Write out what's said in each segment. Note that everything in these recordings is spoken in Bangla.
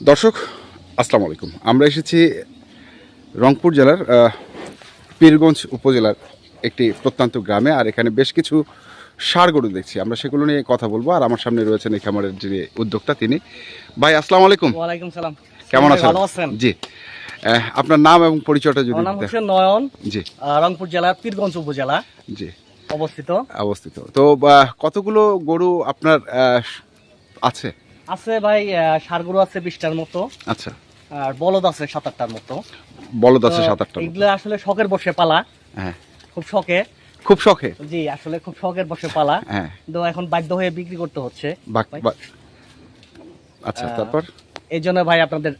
দর্শক আসসালামু আলাইকুম। আমরা এসেছি রংপুর জেলার পীরগঞ্জ উপজেলার একটি প্রত্যন্ত গ্রামে আর এখানে বেশ কিছু ষাড় গরু দেখছি। আমরা সেগুলো নিয়ে কথা বলব আর আমার সামনে রয়েছেন এই খামারের যিনি উদ্যোক্তা তিনি। ভাই আসসালামু আলাইকুম। ওয়ালাইকুম সালাম। কেমন আছেন? ভালো আছেন? জি। আপনার নাম এবং পরিচয়টা যদি নাম। হচ্ছে নয়ন। জি। রংপুর জেলার পীরগঞ্জ উপজেলা। জি। অবস্থিত? অবস্থিত। তো কতগুলো গরু আপনার আছে? আছে ভাই ষাড় গরু আছে বিশটার মতো। আচ্ছা। আর বলদ আছে সাত আটটার মতো। বলদ আছে সাত আটটা এগুলো আসলে শখের বসে পালা। হ্যাঁ। খুব শখে। খুব শখে? জি আসলে খুব শখের বসে পালা। হ্যাঁ। তো এখন বাধ্য হয়ে বিক্রি করতে হচ্ছে। আচ্ছা তারপর? এই জন্য ভাই আপনাদের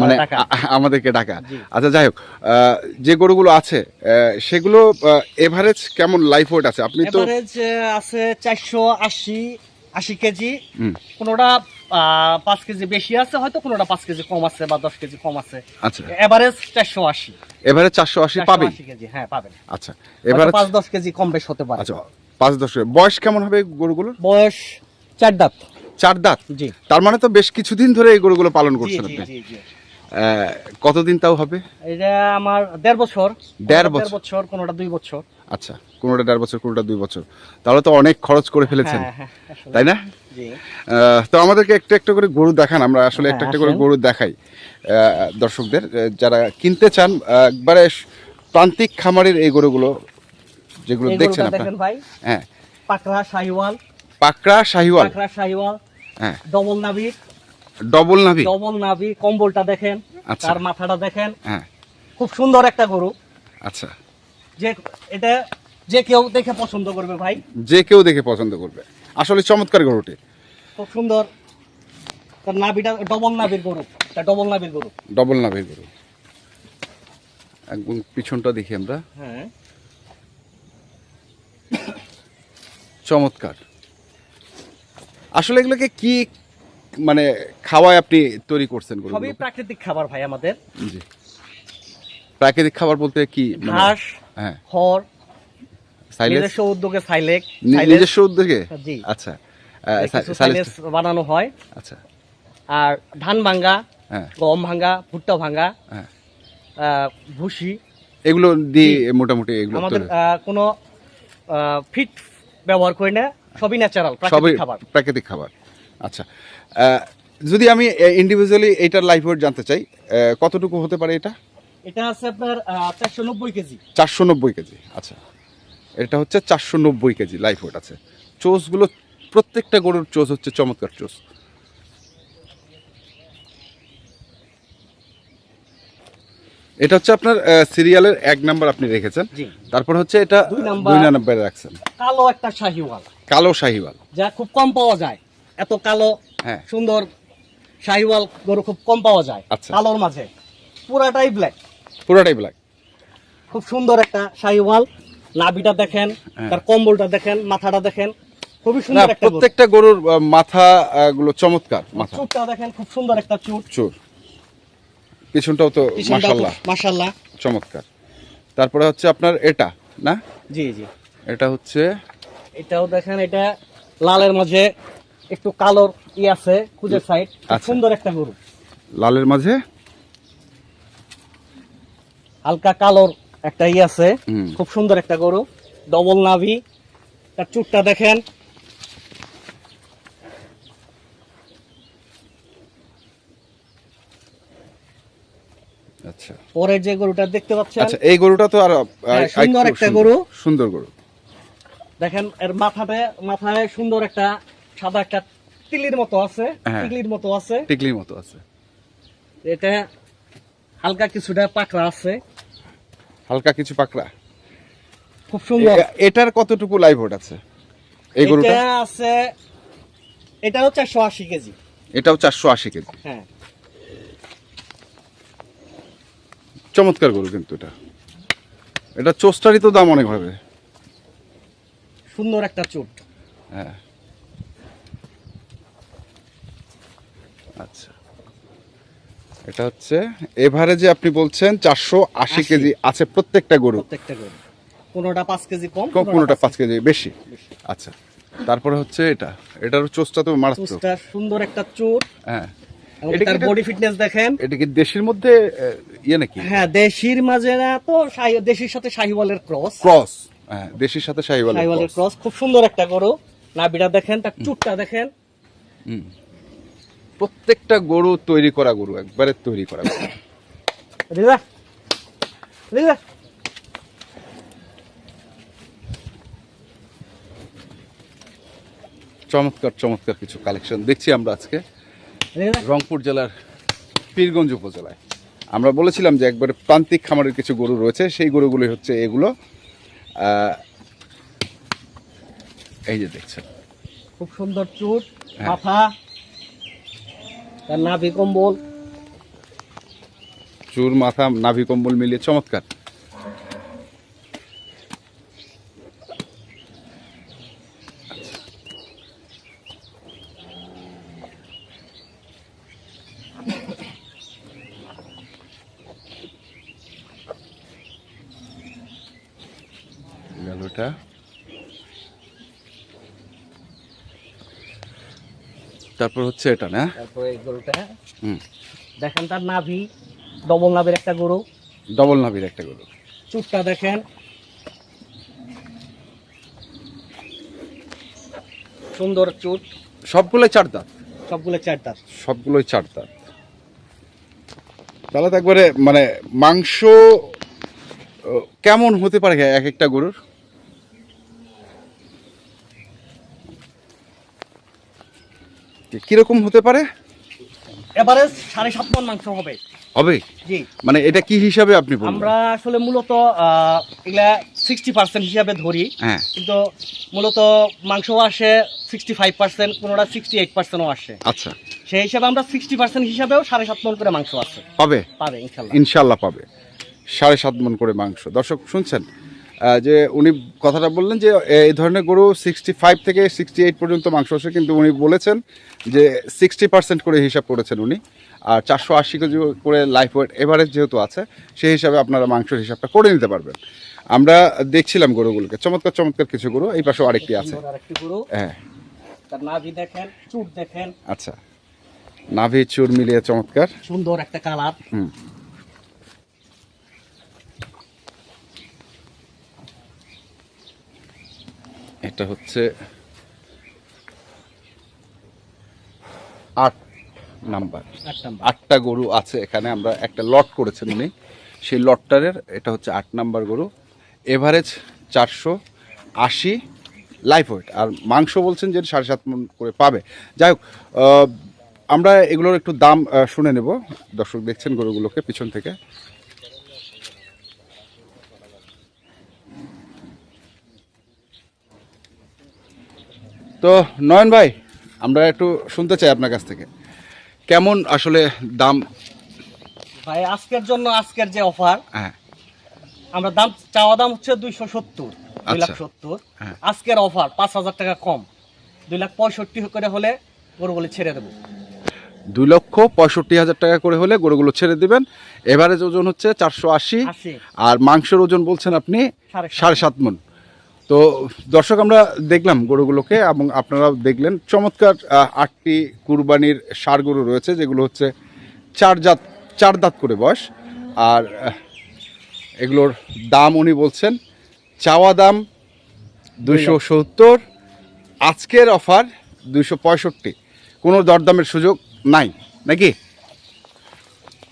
মানে আমাদেরকে ডাকা আচ্ছা যাই হোক যে গরুগুলো আছে সেগুলো এভারেজ কেমন লাইফ ওয়েট আছে? আপনি তো এভারেজ আছে চারশো আশি আশি কেজি। কোনোটা পাঁচ কেজি বেশি আছে হয়তো কোনোটা পাঁচ কেজি কম আছে বা দশ কেজি কম আছে। আচ্ছা। এভারেজ চারশো আশি। এভারেজ চারশো আশি পাবেন 480 কেজি হ্যাঁ পাবেন। আচ্ছা এভারেজ পাঁচ দশ কেজি কম বেশ হতে পারে। আচ্ছা পাঁচ দশ বয়স কেমন হবে গরুগুলোর? বয়স চার দাঁত। চার দাঁত? জি। তার মানে তো বেশ কিছুদিন ধরে এই গরুগুলো পালন করছেন আপনি। কতদিন তাও হবে? এটা আমার দেড় বছর। দেড় বছর। বছর কোনোটা দুই বছর। আচ্ছা কোনোটা দেড় বছর কোনোটা দুই বছর। তাহলে তো অনেক খরচ করে ফেলেছেন। হ্যাঁ হ্যাঁ আসলে। তাই না? তো আমাদেরকে একটা একটা করে গরু দেখান আমরা আসলে একটা হ্যাঁ, একটা করে গরু দেখাই দর্শকদের। যারা কিনতে চান একবারে প্রান্তিক খামারের এই গরুগুলো যেগুলো দেখছেন ভাই। হ্যাঁ। পাকড়া শাহিওয়াল। পাকড়া শাহিওয়াল। পাকড়া শাহিওয়াল। হ্যাঁ। ডবল নাভি ডবল নাভি? ডবল নাভি কম্বলটা দেখেন আচ্ছা। তার মাথাটা দেখেন। হ্যাঁ। খুব সুন্দর একটা গরু। আচ্ছা। যে এটা যে কেউ দেখে পছন্দ করবে ভাই। যে কেউ দেখে পছন্দ করবে। আসলে চমৎকার গরুটি। খুব সুন্দর। তার নাভিটা ডবল নাভির গরু। তা ডবল নাভির গরু। ডবল নাভির গরু। একদম পিছনটা দেখি আমরা। হ্যাঁ। চমৎকার। আসলে এগুলোকে কি মানে খাওয়ায় আপনি তৈরি করছেন সবই প্রাকৃতিক খাবার ভাই আমাদের। জি। প্রাকৃতিক খাবার বলতে কি? মানে- ঘাস হ্যাঁ। খড় নিজস্ব উদ্যোগে সাইলেক নিজস্ব উদ্যোগে? জি। আচ্ছা। বানানো হয়। আচ্ছা। আর ধান ভাঙ্গা হ্যাঁ। গম ভাঙ্গা ভুট্টা ভাঙ্গা হ্যাঁ। ভুসি। এগুলো দিয়ে মোটামুটি এগুলো আমাদের কোনো ফিট ব্যবহার করি না। সবই ন্যাচারাল প্রাকৃতিক খাবার। প্রাকৃতিক খাবার। আচ্ছা যদি আমি ইন্ডিভিজুয়ালি এইটার লাইফ ওয়েট জানতে চাই কতটুকু হতে পারে এটা? এটা আছে আপনার চারশো নব্বই কেজি। চারশো নব্বই কেজি আচ্ছা। এটা হচ্ছে চারশো নব্বই কেজি লাইফ ওয়েট আছে। চোসগুলো প্রত্যেকটা গরুর চোস হচ্ছে চমৎকার চোস এটা হচ্ছে আপনার সিরিয়ালের এক নাম্বার আপনি রেখেছেন। তারপর হচ্ছে এটা। দুই নাম্বারে রাখছেন। কালো একটা শাহিওয়াল। কালো শাহিওয়াল। যা খুব কম পাওয়া যায়। এত কালো হ্যাঁ। সুন্দর শাহিওয়াল গরু খুব কম পাওয়া যায় আচ্ছা। কালোর মাঝে। পুরাটাই ব্ল্যাক পুরোটাই ব্ল্যাক খুব সুন্দর একটা শাহিওয়াল। নাভিটা দেখেন হ্যাঁ। তার কম্বলটা দেখেন মাথাটা দেখেন খুবই সুন্দর একটা প্রত্যেকটা গরুর মাথা গুলো চমৎকার মাথা। চুটটা দেখেন খুব সুন্দর একটা চুট। চোর পিছনটাও তো মাশাল্লাহ মাশাল্লাহ চমৎকার। তারপরে হচ্ছে আপনার এটা না? জি জি। এটা হচ্ছে এটাও দেখেন এটা লালের মাঝে। একটু কালোর ই আছে খুঁজে সাইড আচ্ছা। সুন্দর একটা গরু। লালের মাঝে? হালকা কালোর একটা ই আছে খুব সুন্দর একটা গরু। ডবল নাভি। তার চুটটা দেখেন। আচ্ছা। পরের যে গরুটা দেখতে পাচ্ছেন আচ্ছা এই গরুটা তো আর হ্যাঁ, সুন্দর একটা গরু। সুন্দর গরু। দেখেন এর মাথাতে মাথায় সুন্দর একটা সাদা একটা তিলির মতো আছে হ্যাঁ। টিকলির মতো আছে। টিকলির মতো আছে। এটা হালকা কিছুটা পাকড়া আছে। হালকা কিছু পাকড়া। খুব সুন্দর। এটার কতটুকু লাইভ ওট আছে? এই গরুটা এটা আছে এটাও চারশো আশি কেজি। এটাও চারশো আশি কেজি। হ্যাঁ। চমৎকার গরু কিন্তু এটা। এটা চোস্টারই তো দাম অনেক হবে। সুন্দর একটা চুট। হ্যাঁ। আচ্ছা। এটা হচ্ছে এভারেজে আপনি বলছেন চারশো আশি কেজি আছে প্রত্যেকটা গরু। প্রত্যেকটা গরু। কোনোটা পাঁচ কেজি কম কোনোটা পাঁচ কেজি। বেশি। আচ্ছা। তারপরে হচ্ছে এটা। এটার চোষটা তো মারাত্মক। চুজটা সুন্দর একটা চুট হ্যাঁ। এটা তার বডি ফিটনেস দেখেন। এটা কি দেশের মধ্যে ইয়ে নাকি? হ্যাঁ দেশির মাঝে না তো দেশির সাথে শাহিওয়ালের ক্রস ক্রস হ্যাঁ দেশের সাথে শাহিওয়াল শাহিওয়ালের ক্রস খুব সুন্দর একটা গরু। নাভিটা দেখেন তার চুটটা দেখেন। প্রত্যেকটা গরু তৈরি করা গরু একবারে তৈরি করা গরু। চমৎকার চমৎকার কিছু কালেকশন দেখছি আমরা আজকে। রংপুর জেলার পীরগঞ্জ উপজেলায়। আমরা বলেছিলাম যে একবারে প্রান্তিক খামারের কিছু গরু রয়েছে সেই গরুগুলি হচ্ছে এগুলো। এই যে দেখছেন। খুব সুন্দর চুট হ্যাঁ। মাথা তার নাভি কম্বল। চুর মাথা নাভি কম্বল মিলিয়ে চমৎকার। গেল তারপর হচ্ছে এটা না? তারপরে এই গরুটা। হুম। দেখেন তার নাভি ডবল নাভির একটা গরু। ডবল নাভির একটা গরু। চুটটা দেখেন। সুন্দর চুট। সবগুলোই চার দাঁত। সবগুলো চার দাঁত। সবগুলোই চার দাঁত। তাহলে তো একবারে মানে মাংস কেমন হতে পারে এক একটা গরুর? কি- কীরকম হতে পারে? এবারে সাড়ে সাত মন মাংস হবে। হবে? জি। মানে এটা কি হিসাবে আপনি আমরা আসলে মূলত এগুলা সিক্সটি পার্সেন্ট হিসাবে ধরি। হ্যাঁ। কিন্তু মূলত মাংস আসে সিক্সটি ফাইভ পার্সেন্ট কোনোটা সিক্সটি এইট পার্সেন্টও আসে। আচ্ছা। সেই হিসাবে আমরা সিক্সটি পার্সেন্ট হিসাবেও সাড়ে সাত মন করে মাংস আছে। পাবে? পাবে ইনশাল্লাহ। ইনশাল্লাহ পাবে। সাড়ে সাত মন করে মাংস। দর্শক শুনছেন? যে উনি কথাটা বললেন যে এই ধরনের গরু সিক্সটি ফাইভ থেকে সিক্সটি এইট পর্যন্ত মাংস আসে কিন্তু উনি বলেছেন যে সিক্সটি পার্সেন্ট করে হিসাব করেছেন উনি আর চারশো আশি কেজি করে লাইফ ওয়েট এভারেজ যেহেতু আছে সেই হিসাবে আপনারা মাংসের হিসাবটা করে নিতে পারবেন। আমরা দেখছিলাম গরুগুলোকে চমৎকার চমৎকার কিছু গরু এই পাশেও আরেকটি আছে। গরু। হ্যাঁ। তার নাভি দেখেন চুট দেখেন। আচ্ছা। নাভি চুর মিলিয়ে চমৎকার। সুন্দর একটা কালার। হুম। এটা হচ্ছে আট নাম্বার। আটটা গরু আছে এখানে আমরা একটা লট করেছেন উনি। সেই লটটারের এটা হচ্ছে আট নাম্বার গরু। এভারেজ চারশো আশি লাইফ ওয়েট আর মাংস বলছেন যে সাড়ে সাত মন করে পাবে। যাই হোক আমরা এগুলোর একটু দাম শুনে নেব। দর্শক দেখছেন গরুগুলোকে পিছন থেকে। তো নয়ন ভাই আমরা একটু শুনতে চাই আপনার কাছ থেকে। কেমন আসলে দাম? ভাই আজকের জন্য আজকের যে অফার হ্যাঁ। আমরা দাম চাওয়া দাম হচ্ছে দুইশো সত্তর দুই লাখ আচ্ছা। সত্তর। হ্যাঁ। আজকের অফার পাঁচ হাজার টাকা কম দুই লাখ পঁয়ষট্টি করে হলে গরুগুলো ছেড়ে দেবো। দুই লক্ষ পঁয়ষট্টি হাজার টাকা করে হলে গরুগুলো ছেড়ে দিবেন। এভারেজ ওজন হচ্ছে চারশো আশি। আর মাংসের ওজন বলছেন আপনি সাড়ে সাত মন। তো দর্শক আমরা দেখলাম গরুগুলোকে এবং আপনারা দেখলেন। চমৎকার আটটি কুরবানির সার গরু রয়েছে যেগুলো হচ্ছে চার জাত চার দাঁত করে বয়স। আর এগুলোর দাম উনি বলছেন চাওয়া দাম দুইশো সত্তর আজকের অফার দুইশো পঁয়ষট্টি। কোনো দরদামের সুযোগ নাই নাকি?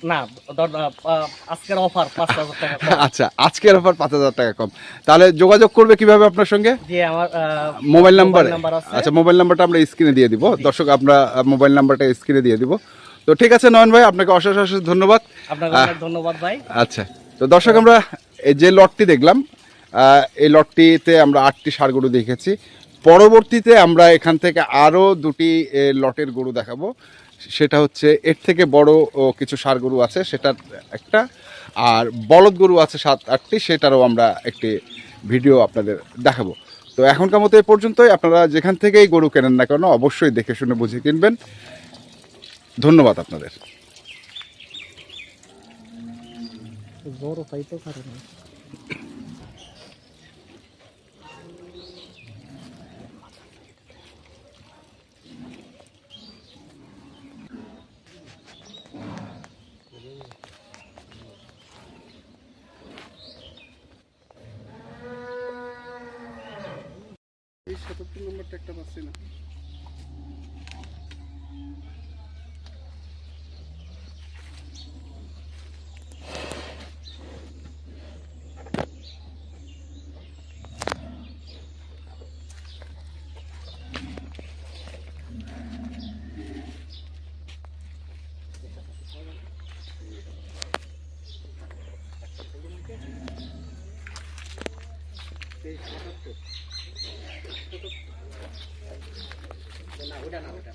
না দর- আহ, আজকের অফার পাঁচ হাজার টাকা আচ্ছা আজকের অফার পাঁচ হাজার টাকা কম। তাহলে যোগাযোগ করবে কীভাবে আপনার সঙ্গে? আমার মোবাইল নাম্বার আচ্ছা মোবাইল নাম্বারটা আমরা স্ক্রিনে দিয়ে দিব। দর্শক আমরা মোবাইল নাম্বারটা স্ক্রিনে দিয়ে দিব। তো ঠিক আছে নয়ন ভাই আপনাকে অশেষ অশেষ ধন্যবাদ। আপনাকে ধন্যবাদ ভাই। আচ্ছা তো দর্শক আমরা এই যে লটটি দেখলাম এই লটটিতে আমরা আটটি সার গরু দেখেছি। পরবর্তীতে আমরা এখান থেকে আরও দুটি লটের গরু দেখাবো। সেটা হচ্ছে এর থেকে বড় কিছু সার গরু আছে, সেটার একটা। আর বলদ গরু আছে সাত, আটটি, সেটারও আমরা একটি ভিডিও আপনাদের দেখাবো। তো এখনকার মতো এ পর্যন্তই। আপনারা যেখান থেকেই গরু কেনেন না কেন, অবশ্যই দেখে শুনে বুঝে কিনবেন। ধন্যবাদ আপনাদের। বড় পাইতে না। এই সতর্ক নম্বরটা একটা পাচ্ছি না Thank you. udah udah udah.